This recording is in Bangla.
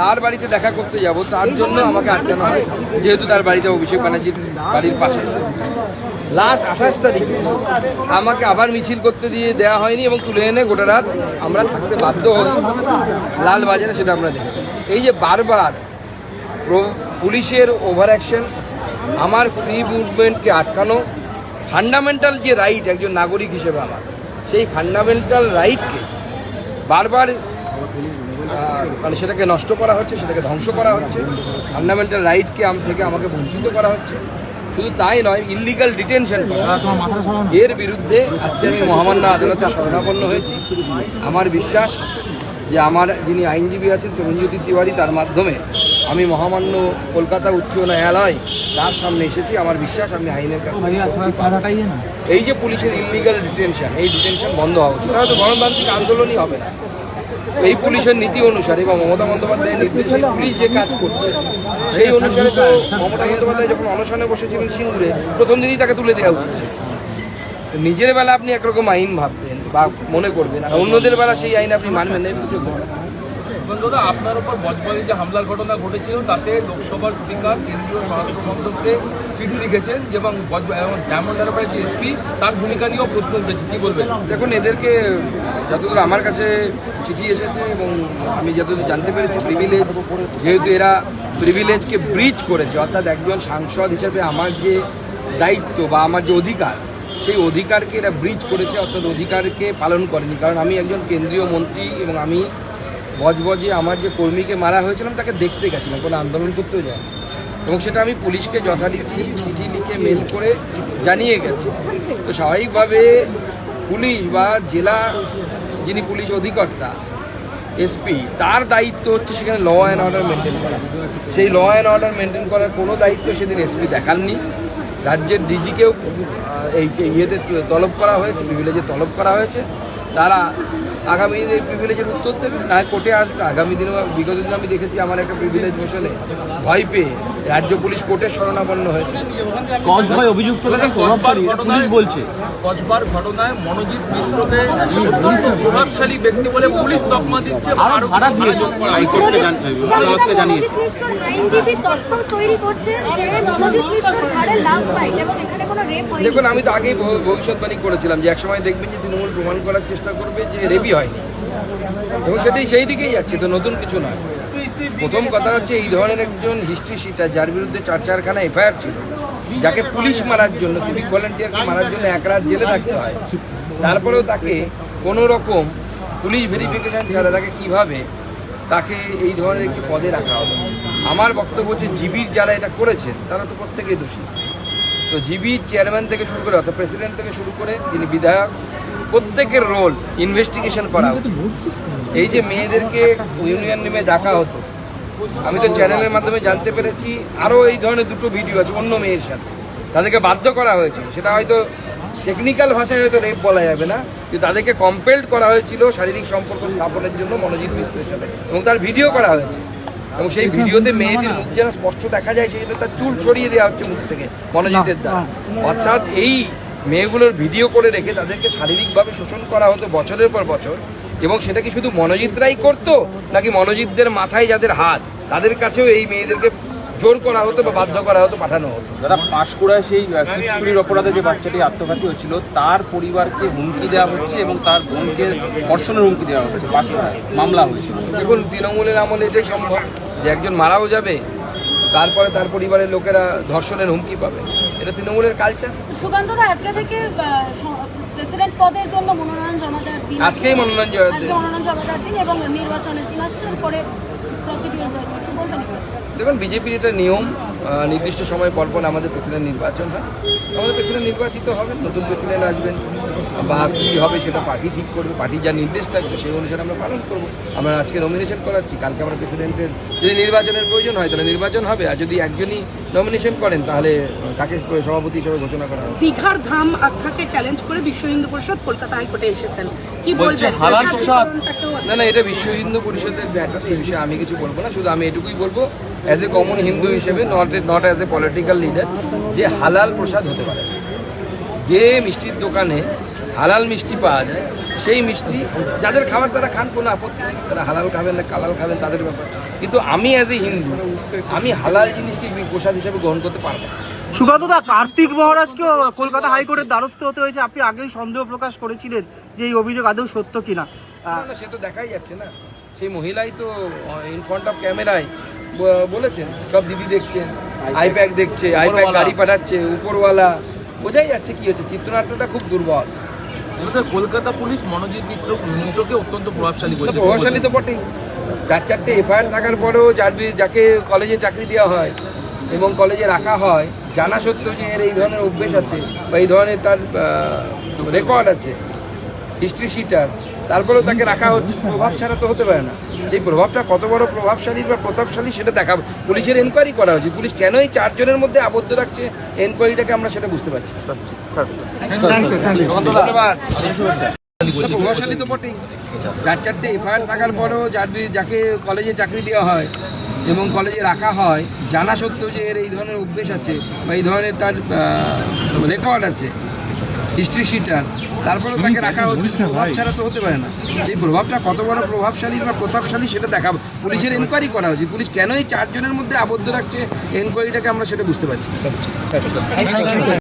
তার বাড়িতে দেখা করতে যাব, তার জন্য আমাকে আটকানো হয়, যেহেতু তার বাড়িতে অভিষেক ব্যানার্জির বাড়ির পাশে। লাস্ট আঠাশ তারিখে আমাকে আবার মিছিল করতে দিয়ে দেওয়া হয়নি এবং তুলে এনে গোটা রাত আমরা থাকতে বাধ্য হই। লাল বাজারে সেটা আমরা দেখেছি এই যে বারবার পুলিশের ওভার অ্যাকশন আমার ফ্রি মুভমেন্টকে আটকানো ফান্ডামেন্টাল যে রাইট একজন নাগরিক হিসেবে আমার, সেই ফান্ডামেন্টাল রাইটকে বারবার মানে সেটাকে নষ্ট করা হচ্ছে, সেটাকে ধ্বংস করা হচ্ছে। ফান্ডামেন্টাল রাইটকে আম থেকে আমাকে বঞ্চিত করা হচ্ছে। শুধু তাই নয় ইলিগাল ডিটেনশন এর বিরুদ্ধে আজকে আমি মহামান্য আদালতে শরণাপন্ন হয়েছি। আমার বিশ্বাস যে আমার যিনি আইনজীবী আছেন, তরুণজ্যোতি তিওয়ারি, তার মাধ্যমে আমি মহামান্য কলকাতা উচ্চ ন্যায়ালয়, তার সামনে এসেছি। আমার বিশ্বাস, আমি আইনের কাছে এই যে পুলিশের ইলিগাল ডিটেনশন এই ডিটেনশন বন্ধ হওয়া উচিত। তাহলে তো গণতান্ত্রিক আন্দোলনই হবে না। এই পুলিশের নীতি অনুসারে বা মমতা বন্দ্যোপাধ্যায়ের নির্দেশে পুলিশ যে কাজ করছে, সেই অনুসারে তো মমতা বন্দ্যোপাধ্যায় যখন অনশনে বসেছিলেন সিঙ্গুরে, প্রথম দিনই তাকে তুলে দেওয়া উচিত। নিজের বেলা আপনি একরকম আইন ভাববেন বা মনে করবেন, আর অন্যদের বেলা সেই আইন আপনি মানবেন না না। দাদা আপনার উপর বজবজে যে হামলার ঘটনা ঘটেছিল, তাতে লোকসভার স্পিকার, কেন্দ্রীয় স্বরাষ্ট্র মন্ত্রককে চিঠি লিখেছেন এবং ডায়মন্ড হারবারের যে এসপি, তার ভূমিকা নিয়েও প্রশ্ন উঠেছে। কি বলবেন? দেখুন, এদেরকে যতদূর আমার কাছে চিঠি এসেছে এবং আমি যতদূর জানতে পেরেছি প্রিভিলেজ যেহেতু এরা প্রিভিলেজকে ব্রিজ করেছে, অর্থাৎ একজন সাংসদ হিসেবে আমার যে দায়িত্ব বা আমার যে অধিকার, সেই অধিকারকে এরা ব্রিজ করেছে, অর্থাৎ অধিকারকে পালন করেনি। কারণ আমি একজন কেন্দ্রীয় মন্ত্রী এবং আমি বজবজে আমার যে কর্মীকে মারা হয়েছিলাম, তাকে দেখতে গেছিলাম, কোনো আন্দোলন করতেও যায় এবং সেটা আমি পুলিশকে যথারীতি চিঠি লিখে মেল করে জানিয়ে গেছি। তো স্বাভাবিকভাবে পুলিশ বা জেলা যিনি পুলিশ অধিকর্তা এসপি তার দায়িত্ব হচ্ছে সেখানে ল অ্যান্ড অর্ডার মেনটেন করা। সেই ল অ্যান্ড অর্ডার মেনটেন করার কোনো দায়িত্ব সেদিন এসপি দেখাননি। রাজ্যের ডিজিকেও এই ইয়েতে তলব করা হয়েছে প্রিভিলেজে তলব করা হয়েছে। তারা আগামী দিনে প্রিভিলেজের উত্তর দেবে। না কোর্টে আসবে। আগামী দিনে বিগত দিনে আমি দেখেছি, আমার একটা প্রিভিলেজ মোশনে ভয় পেয়ে রাজ্য পুলিশ কোর্টের শরণাপন্ন হয়েছে। কসবায় এটা পুলিশ বলছে। কসবার ঘটনায় মনোজিৎ মিশ্রকে অত্যন্ত প্রভাবশালী ব্যক্তি বলে পুলিশ তকমা দিচ্ছে আরও আরও ভাড়া দিয়েছে আদালতকে জানিয়েছে দেখুন আমি তো আগেই ভবিষ্যৎবাণী করেছিলাম যে একসময় দেখবেন যে তৃণমূল প্রমাণ করার চেষ্টা করবে যে রেবি হয়নি। এবং সেটাই সেই দিকেই যাচ্ছে তো নতুন কিছু নয়। প্রথম কথা হচ্ছে এই ধরনের একজন হিস্ট্রি শিটার যার বিরুদ্ধে চার চারখানা এফআইআর ছিল, যাকে পুলিশ মারার জন্য সিভিক ভলেন্টিয়ারকে মারার জন্য এক রাত জেলে থাকতে হয়। তারপরেও তাকে কোনো রকম পুলিশ ভেরিফিকেশন ছাড়া তাকে কীভাবে তাকে এই ধরনের একটি পদে রাখা হবে? আমার বক্তব্য হচ্ছে জিবির যারা এটা করেছেন, তারা তো প্রত্যেকেই দোষী। তো জিবি চেয়ারম্যান থেকে শুরু করে, অর্থাৎ প্রেসিডেন্ট থেকে শুরু করে তিনি বিধায়ক, প্রত্যেকের রোল ইনভেস্টিগেশন করা উচিত। এই যে মেয়েদেরকে ইউনিয়ন নেমে ডাকা হতো আমি তো চ্যানেলের মাধ্যমে জানতে পেরেছি আরও এই ধরনের দুটো ভিডিও আছে, অন্য মেয়ের সাথে। তাদেরকে বাধ্য করা হয়েছিল। সেটা হয়তো টেকনিক্যাল ভাষায় হয়তো রেপ বলা যাবে না, কিন্তু তাদেরকে কম্পেলড করা হয়েছিল শারীরিক সম্পর্ক স্থাপনের জন্য মনোজিৎ মিশ্রের সাথে, এবং তার ভিডিও করা হয়েছে। এবং সেই ভিডিওতে মেয়েটির মুখ যেন স্পষ্ট দেখা যায়, সেই তার চুল সরিয়ে দেওয়া হচ্ছে মুখ থেকে, মনোজিতের দ্বারা। অর্থাৎ এই মেয়েগুলোর ভিডিও করে রেখে তাদেরকে শারীরিকভাবে শোষণ করা হতো বছরের পর বছর। এবং সেটা কি শুধু মনোজিতরাই করতো নাকি মনোজিতদের মাথায় যাদের হাত তাদের কাছেও এই মেয়েদেরকে জোর করা হতো বা বাধ্য করা হতো পাঠানো হতো? দাদা পাঁশকুড়ায় সেই চুরির অপরাধে যে বাচ্চাটি আত্মঘাতী হচ্ছিল তার পরিবারকে হুমকি দেওয়া হচ্ছে এবং তার বোনকে ধর্ষণের হুমকি দেওয়া হচ্ছে পাঁশকুড়ায় মামলা হয়েছিল। দেখুন তৃণমূলের আমলে এটাই সম্ভব যে একজন মারাও যাবে তারপরে তার পরিবারের লোকেরা ধর্ষণের হুমকি পাবে। এটা তৃণমূলের কালচার সুকান্তরা আজকে থেকে প্রেসিডেন্ট পদের জন্য মনোনয়ন জমা দেওয়ার দিন। আজকেই মনোনয়ন জমা দেওয়ার মনোনয়ন জমা দেওয়ার দিন এবং নির্বাচনের দিন আসছে পরে প্রসিডিউর রয়েছে। কি বলবেন দেখুন বিজেপির এটা নিয়ম নির্দিষ্ট সময় পর পর আমাদের প্রেসিডেন্ট নির্বাচন হয়। আমাদের প্রেসিডেন্ট নির্বাচিত হবে নতুন প্রেসিডেন্ট আসবেন বা কী হবে সেটা পার্টি ঠিক করবে পার্টি যা নির্দেশ থাকবে সেই অনুসারে আমরা পালন করব। আমরা আজকে নমিনেশন করাচ্ছি কালকে আমরা প্রেসিডেন্টের যদি নির্বাচনের প্রয়োজন হয় তাহলে নির্বাচন হবে আর যদি একজনই নমিনেশন করেন তাহলে তাকে সভাপতি হিসেবে ঘোষণা করা হবে। দীঘার ধাম আখ্যাকে চ্যালেঞ্জ করে বিশ্ব হিন্দু পরিষদ কলকাতা হাইকোর্টে এসেছেন। কি বলছে বলবেন? হালাল এটা প্রসাদ। বিতরণটাকেও না না এটা বিশ্ব হিন্দু পরিষদের ব্যাপার এই বিষয়ে আমি কিছু বলব না শুধু আমি এটুকুই বলব অ্যাজ এ কমন হিন্দু হিসেবে not not as a political leader যে হালাল প্রসাদ হতে পারে। যে মিষ্টির দোকানে হালাল মিষ্টি পাওয়া যায় সেই মিষ্টি যাদের খাবার তারা খান কোনো আপত্তি নেই। তারা হালাল খাবেন না কালাল খাবেন তাদের ব্যাপার। কিন্তু আমি অ্যাজ এ হিন্দু আমি হালাল জিনিসকে প্রসাদ হিসেবে গ্রহণ করতে পারব না। সুকান্ত দা কার্তিক মহারাজকে কলকাতা হাইকোর্টের দ্বারস্থ হতে হয়েছে। আপনি আগেই সন্দেহ প্রকাশ করেছিলেন যে এই অভিযোগ আদৌ সত্য কিনা। তো দেখাই যাচ্ছে না। সেই মহিলাই তো ইন ফ্রন্ট অফ ক্যামেরায় বলেছেন সব দিদি দেখছেন আইপ্যাক দেখছে আইপ্যাক গাড়ি পাঠাচ্ছে উপরওয়ালা। বোঝাই যাচ্ছে কি হচ্ছে চিত্রনাট্যটা খুব দুর্বল। কলকাতা পুলিশ মনোজিৎ মিত্র মিত্রকে অত্যন্ত প্রভাবশালী করেছে। প্রভাবশালী তো বটেই। চার চারটে এফআইআর থাকার পরেও যার যাকে কলেজে চাকরি দেওয়া হয় এবং কলেজে রাখা হয় জানা সত্ত্বেও যে এর এই ধরনের অভ্যেস আছে বা এই ধরনের তার রেকর্ড আছে হিস্ট্রি শিটার তারপরেও তাকে রাখা হচ্ছে প্রভাব ছাড়া তো হতে পারে না। এই প্রভাবটা, কত বড় প্রভাবশালী বা প্রতাপশালী সেটা দেখা পুলিশের এনকোয়ারি করা হয়েছে। পুলিশ কেন এই চারজনের মধ্যে আবদ্ধ রাখছে এনকোয়ারিটাকে আমরা সেটা বুঝতে পারছি। ধন্যবাদ। প্রভাবশালী তো বটেই। চার চারটে এফআইআর থাকার পরেও যার যাকে কলেজে চাকরি দেওয়া হয় এবং কলেজে রাখা হয়, জানা সত্ত্বেও যে এর এই ধরনের অভ্যেস আছে বা এই ধরনের তার রেকর্ড আছে হিস্ট্রি শিটার তারপরেও তাকে রাখা হচ্ছে। প্রভাব ছাড়া তো হতে পারে না। এই প্রভাবটা কত বড় প্রভাবশালী বা প্রতাপশালী সেটা দেখা পুলিশের এনকোয়ারি করা উচিত পুলিশ কেন এই চারজনের মধ্যে আবদ্ধ রাখছে? এনকোয়ারিটাকে আমরা সেটা বুঝতে পারছি।